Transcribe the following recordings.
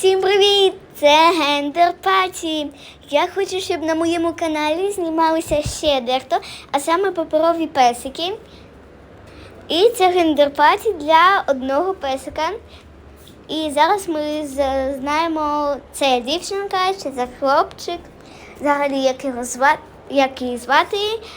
Всім привіт! Це Гендер Паті. Я хочу, щоб на моєму каналі знімалися ще дехто, а саме паперові песики. І це гендер паті для одного песика. І зараз ми знаємо, це дівчинка чи це хлопчик, взагалі як його звати. Як її звати,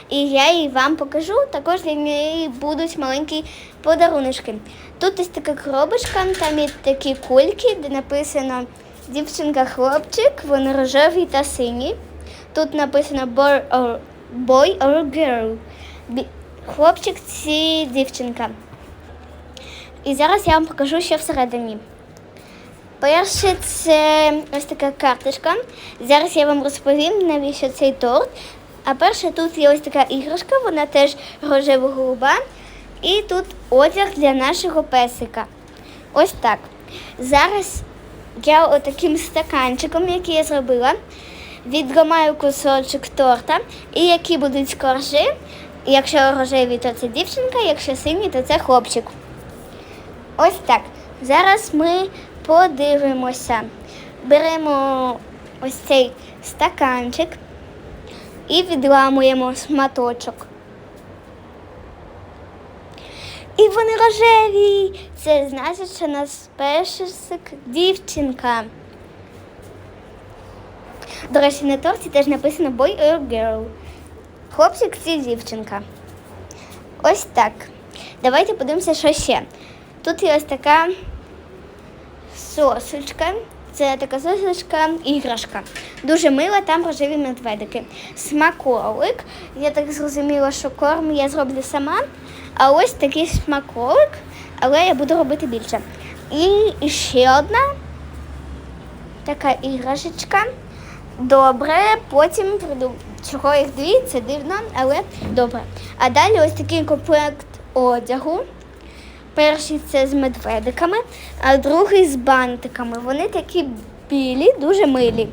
і я її вам покажу. Також для неї будуть маленькі подаруночки. Тут ось така коробочка, там є такі кульки, де написано дівчинка-хлопчик, вони рожеві та сині. Тут написано boy or, boy or girl. Хлопчик чи дівчинка. І зараз я вам покажу, що всередині. Перше, це ось така карточка. Зараз я вам розповім, навіщо цей торт. А перше, тут є ось така іграшка, вона теж рожево-голуба. І тут одяг для нашого песика. Ось так. Зараз я отаким стаканчиком, який я зробила, відламаю кусочок торта, і які будуть коржі. Якщо рожеві, то це дівчинка, якщо сині, то це хлопчик. Ось так. Зараз ми подивимося. Беремо ось цей стаканчик і відламуємо шматочок. І вони рожеві. Це значить, що нас першик дівчинка. До речі, на торті теж написано boy or girl. Хлопчик чи дівчинка. Ось так. Давайте подивимося, що ще. Тут є ось така сосочка. Це така сосочка іграшка. Дуже мила, там рожеві медведики. Смаколик. Я так зрозуміла, що корм я зроблю сама. А ось такий смаколик, але я буду робити більше. І ще одна така іграшечка. Добре, потім прийду. Чого їх дві, це дивно, але добре. А далі ось такий комплект одягу. Перший це з медведиками, а другий з бантиками. Вони такі білі, дуже милі.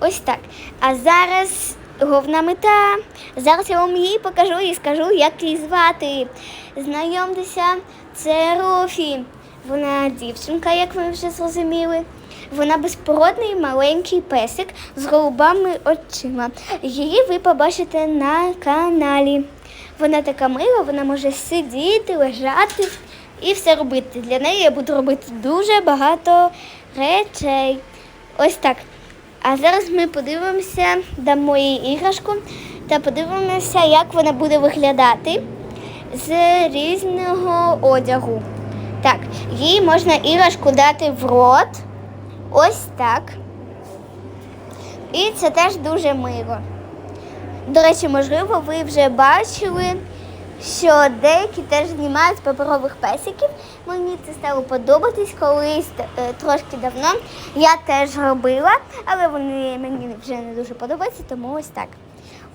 Ось так. А зараз головна мета. Зараз я вам її покажу і скажу, як її звати. Знайомтеся, це Рофі. Вона дівчинка, як ви вже зрозуміли. Вона безпородний маленький песик з голубами очима. Її ви побачите на каналі. Вона така мила, вона може сидіти, лежати і все робити. Для неї я буду робити дуже багато речей. Ось так. А зараз ми подивимося, дамо їй іграшку та подивимося, як вона буде виглядати з різного одягу. Так, їй можна іграшку дати в рот. Ось так. І це теж дуже мило. До речі, можливо, ви вже бачили, що деякі теж знімають паперових песиків. Мені це стало подобатись колись е, трошки давно. Я теж робила, але вони мені вже не дуже подобаються, тому ось так.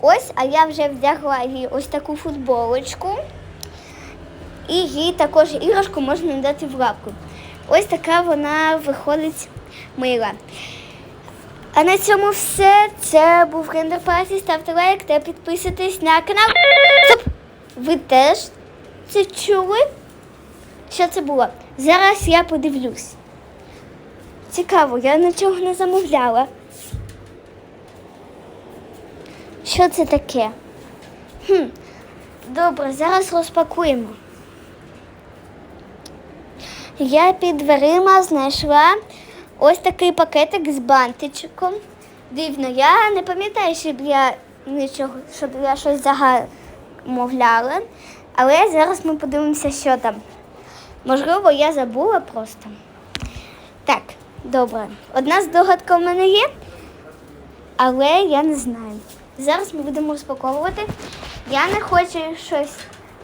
Ось, а я вже вдягла їй ось таку футболочку. І їй також іграшку можна дати в лапку. Ось така вона виходить мила. А на цьому все. Це був Гендер Пасі. Ставте лайк та підписуйтесь на канал. Стоп! Ви теж це чули? Що це було? Зараз я подивлюсь. Цікаво, я нічого не замовляла. Що це таке? Хм. Добре, зараз розпакуємо. Я під дверима знайшла ось такий пакетик з бантичком. Дивно, я не пам'ятаю, щоб я нічого, щоб я щось замовляла. Але зараз ми подивимося, що там. Можливо, я забула просто. Так, добре. Одна здогадка в мене є, але я не знаю. Зараз ми будемо розпаковувати. Я не хочу щось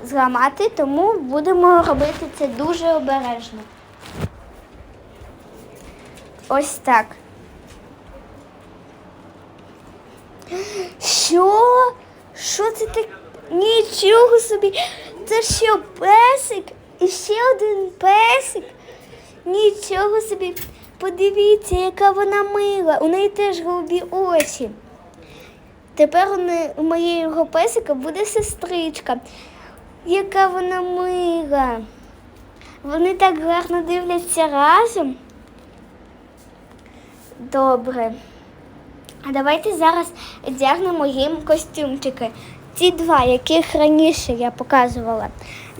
зламати, тому будемо робити це дуже обережно. Ось так. Що? Що це так? Нічого собі. Це що, песик? І ще один песик? Нічого собі. Подивіться, яка вона мила. У неї теж голубі очі. Тепер у моєї песика буде сестричка. Яка вона мила. Вони так гарно дивляться разом. Добре. А давайте зараз одягнемо їм костюмчики. Ті два, яких раніше я показувала.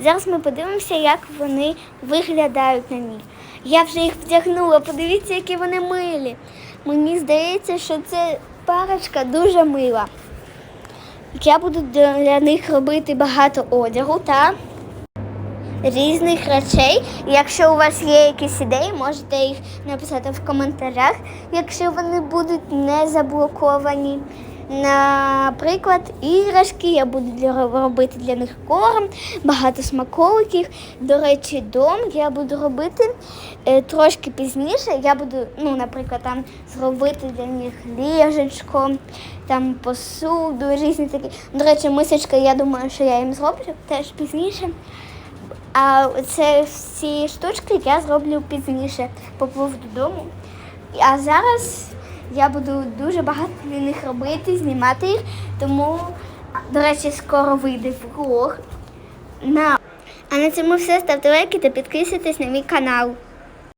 Зараз ми подивимося, як вони виглядають на ній. Я вже їх вдягнула, подивіться, які вони милі. Мені здається, що це парочка дуже мила. Я буду для них робити багато одягу та різних речей. Якщо у вас є якісь ідеї, можете їх написати в коментарях, якщо вони будуть не заблоковані. Наприклад, іграшки я буду робити для них корм, багато смаколиків. До речі, дом я буду робити е, трошки пізніше. Я буду, ну, наприклад, там зробити для них ліжечко, там посуду, різні такі. До речі, мисочка, я думаю, що я їм зроблю теж пізніше. А це всі штучки я зроблю пізніше, поплив додому. А зараз я буду дуже багато для них робити, знімати їх. Тому, до речі, скоро вийде влог. На... А на цьому все. Ставте лайки та підписуйтесь на мій канал.